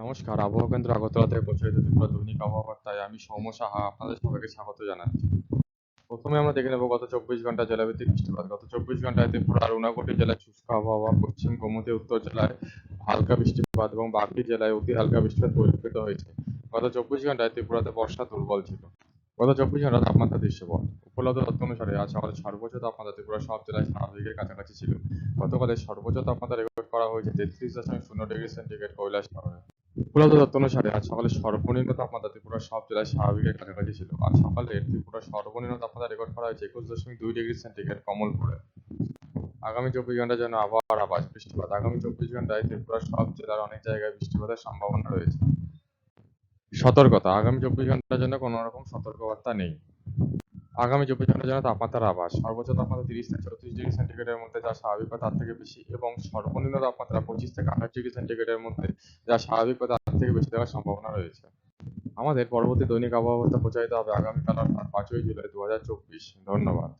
নমস্কার, আবহাওয়া কেন্দ্র আগরতলা থেকে প্রচারিত ত্রিপুরা দৈনিক আবহাওয়া বার্তায় আমি সৌম্য সাহা আপনাদের সবাইকে স্বাগত জানাচ্ছি। প্রথমে আমরা দেখে নেব গত চব্বিশ ঘণ্টা জেলাভিত্তিক বৃষ্টিপাত। গত চব্বিশ ঘন্টায় ত্রিপুরার ঊনকোটি জেলায় শুষ্ক আবহাওয়া, পশ্চিম গোমতী, উত্তর জেলায় হালকা বৃষ্টিপাত এবং বাকি জেলায় অতি হালকা বৃষ্টিপাত পরিলক্ষিত হয়েছে। গত চব্বিশ ঘন্টায় ত্রিপুরাতে বর্ষা দুর্বল ছিল। গত চব্বিশ ঘণ্টা তাপমাত্রা দৃশ্যপট। উপলব্ধ তথ্য অনুসারে আজ সকালে সর্বোচ্চ তাপমাত্রা ত্রিপুরা সব জেলায় স্বাভাবিকের কাছাকাছি ছিল। গতকালের সর্বোচ্চ তাপমাত্রা রেকর্ড করা হয়েছে তেত্রিশ দশমিক শূন্য ডিগ্রি সেন্টিগ্রেড কৈলাস শহরে অনুসারে আজ সকালে সর্বনিম্ন তাপমাত্রা ত্রিপুরার সব জেলায় স্বাভাবিকের কাছাকাছি ছিল। আজ সকালে ত্রিপুরার সর্বনিম্ন তাপমাত্রা রেকর্ড করা হয়েছে একুশ দশমিক দুই ডিগ্রি সেন্টিগ্রেড কমলপুরে। আগামী চব্বিশ ঘণ্টার জন্য আবহাওয়ার আবাস বৃষ্টিপাত। আগামী চব্বিশ ঘন্টায় ত্রিপুরার সব জেলার অনেক জায়গায় বৃষ্টিপাতের সম্ভাবনা রয়েছে। সতর্কতা। আগামী চব্বিশ ঘণ্টার জন্য কোনো রকম সতর্কবার্তা নেই। আগামী চব্বিশ ঘণ্টার জন্য তাপমাত্রার আবাস সর্বোচ্চ তাপমাত্রা তিরিশ থেকে চৌত্রিশ ডিগ্রি সেন্টিগ্রেডের মধ্যে, যা স্বাভাবিক বা তার থেকে বেশি, এবং সর্বনিম্ন তাপমাত্রা পঁচিশ থেকে আঠাশ ডিগ্রি সেন্টিগ্রেডের মধ্যে, যা স্বাভাবিক বা তার থেকে বেশি থাকার সম্ভাবনা রয়েছে। আমাদের পরবর্তী দৈনিক আবহাওয়া প্রচারিত হবে আগামীকাল, অর্থাৎ পাঁচই জুলাই দু হাজার চব্বিশ। ধন্যবাদ।